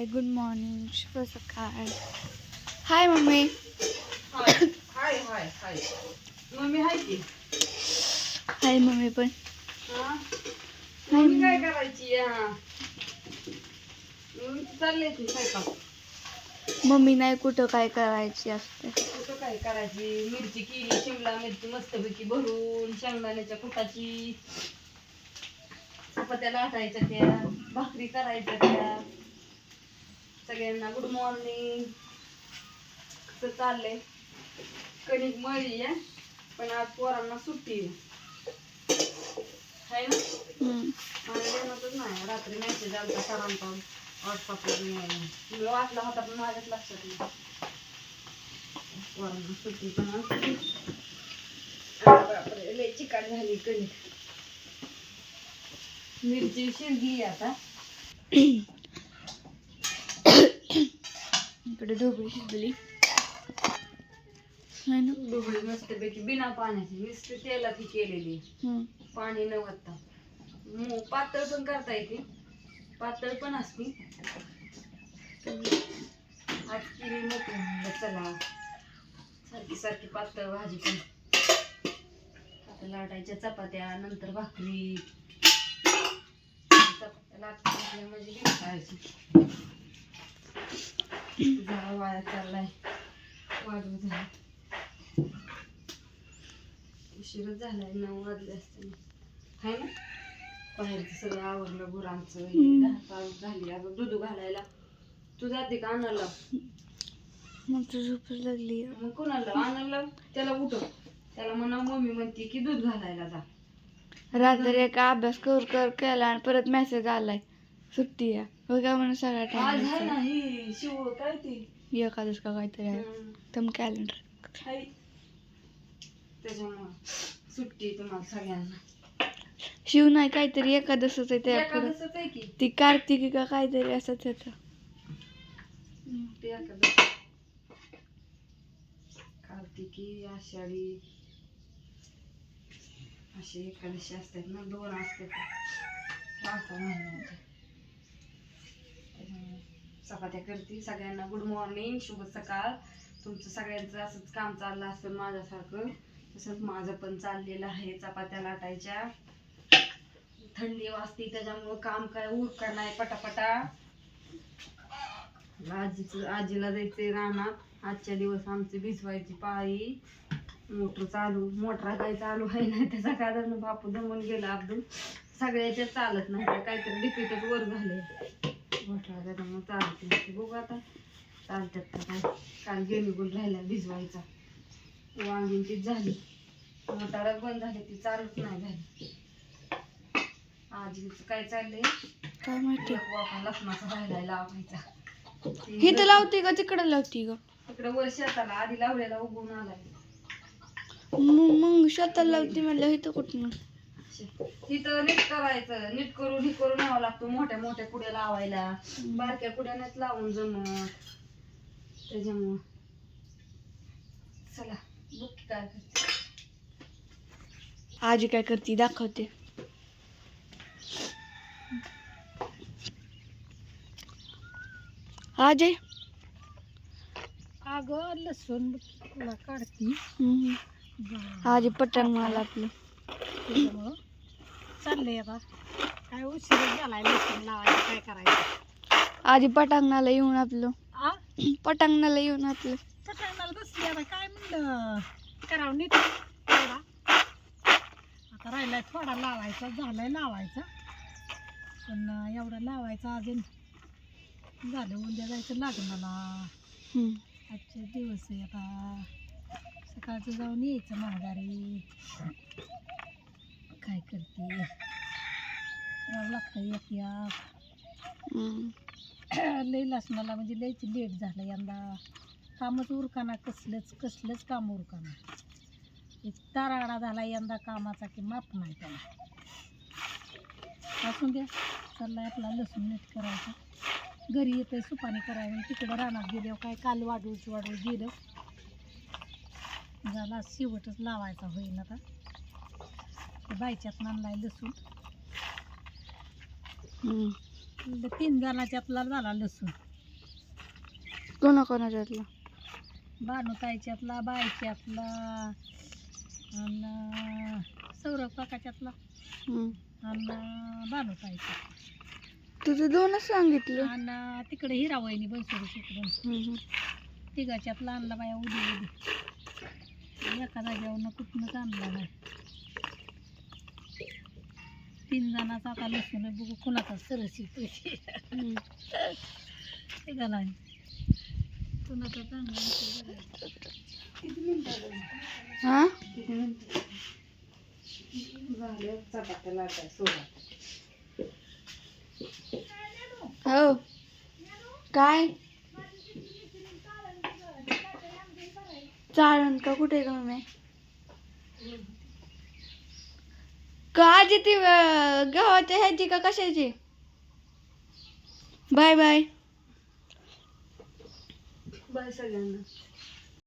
Hi good morning शुभ सकाळ हाय mummy हाय हाय हाय mummy हाय की हाय मम्मी पण हा मम्मी काय करायची हा चालले ती स्वयंपाक मम्मी नाही कुठं काय करायची असते. कुठं काय करायची? मिरची केली शिमला मिरची मस्तपैकी भरून शेंगदाण्याच्या कुटाची. चपात्या लाटायच्या त्या भाकरी करायच्या त्या. सगळ्यांना गुड मॉर्निंग कसं चाललंय? कणिक मळी आहे पण आज पोरांना सुट्टी आहे. ना. माझ्या नाही रात्री मेसेज आलता सरांचा मी तुला वाचला होता पण माझ्याच लक्षात नाही. पोरांना सुट्टी पण बापरे लय चिकाट झाली कणिक. मिरची शिजली आता. इकडे ढोबळी शिजली. डुबळी मस्तपैकी बिना पाण्याची नुसती तेलाची केलेली. पाणी न वत्ता मो पातळ पण करता येते. पातळ पण असते. आज केली मोकळी चला. सारखी सारखी पातळ भाजी पण. आता लाटायच्या चपात्या नंतर भाकरी. चपात्या म्हणजे खायची. जरा वाया चाललाय. वाढू झाला उशीरच झालाय नऊ वाजले असते हाय ना? बाहेरचं सगळं आवरलं गुरांचं झाली. अगं दूध घालायला. तू जाते का आणायला? मग तर झोपच लागली. मग कोणाला? आणायला? त्याला उठव. त्याला म्हणा मम्मी म्हणते की दूध घालायला जा. रात्री एका अभ्यास कर कर केला आणि परत मेसेज आलाय. सुट्टी आहे. बघा म्हणून सगळ्या आज आहे ना टाइम ही शिव काय ती? एखादच का काहीतरी आहे. हम्म, तम कॅलेंडर हाय. त्याच्यामुळं सुट्टी तुम्हाला सगळ्यांना. शिव नाही काहीतरी एकादशच आहे त्या पुढं एकादसच आहे की? ती कार्तिकी का काहीतरी असंच येतं ते. कार्तिकी आषाढी. असे एकादशी असतात ना दोन असतात. पाच चपात्या करते. सगळ्यांना गुड मॉर्निंग शुभ सकाळ. तुमचं सगळ्यांचं असंच काम चाललं असेल माझ्यासारखं तसंच माझं पण चाललेलं आहे चपात्या लाटायच्या. थंडी वाजते त्याच्यामुळं काम काय उरका नाही पटापटा. आजीचं आजीला जायचंय रानात. आजच्या दिवस आमची भिजवायची पाळी. मोटर चालू मोटरा काही चालू आहे नाही त्याचा कारण बापू दमून गेला अब्दुल. सगळ्याच्या चालत नाही काहीतरी डिपीटच वर झाले मोटरा त्याच्यामुळे चालत. बघू आता. चालतात का काय. काल गेली गुल राहिला भिजवायचा. वांगी ती झाली. मोटारच बंद झाली ती चालूच नाही झाली. आजीचं काय चाललंय? काय माहिती. वाफा लसणाचा राहिला लावायचा. ही तर लावते का तिकडं लावते का? इकडे वर शेताला आधी लावलेला उगवून आलाय. मग मग स्वतःला लावते म्हणलं इथं कुठं? तिथं नीट करायचं नीट करून हे करून न्यावं लागतं. मोठ्या मोठ्या कुड्या लावायला बारक्या कुड्यानेच लावून जमत त्याच्यामुळं. चला बघ की काय करते. आजी काय करते दाखवते. आज अगं लसूण काढती. हम्म. आजी पटण मला आपलं त्याच्यामुळं चाललंय आता. काय उशीर झालाय लसूण लावायला काय करायचं? आजी पटांगणाला येऊन आपलं. आ? पटांगणाला येऊन आपलं. पटायला बसली आता काय म्हणलं? करावं नीट. थोडा आता राहिलाय थोडा लावायचा झालाय लावायचा. पण एवढा लावायचा अजून झालं उद्या जायचं लग्नाला. हम्म. आजचे दिवस आहे आता. सकाळचं जाऊन यायचं माघारी. काय करते? करावं लागतं एक या. लई लसणाला म्हणजे लईच लेट झालं यंदा. कामच उरकाना कसलंच कसलंच काम उरकाना. इतका राडा झाला यंदा कामाचा की माप नाही त्याला. असून द्या चाललाय आपला लसूण नीट करायचा. घरी येते सुपाणी करायला. तिकडं रानात गेल्यावर काय काल वाढवूच वाढवू गेलं. झाला शेवटच लावायचा होईल आता. बायच्यात आणलाय लसूण. हम्म. तीन जणाच्या आपला झाला लसूण. कोणा कोणाच्यातला भानुताईच्यातला बायच्यातला आणि सौरभ काकाच्यातला. आणि भानुताईच्या तुझं दोनच सांगितलं. आणि तिकडे हिरावईनी बनसोडी शिकडून. तिघाच्यातला आणला बाया उदी उदी. एका जागेवर कुठनंच आणला नाही. तीन जणाचा आता लसूण आहे, बघू कुणाचा सरस पैसे हम्म. तिघाला कुणाचा चांगला ते? हा? काय? चालन का कुठे का मम्मी? का ती अं, गव्हाच्या ह्याची का कशाची? Bye bye. बाय सगळ्यांना.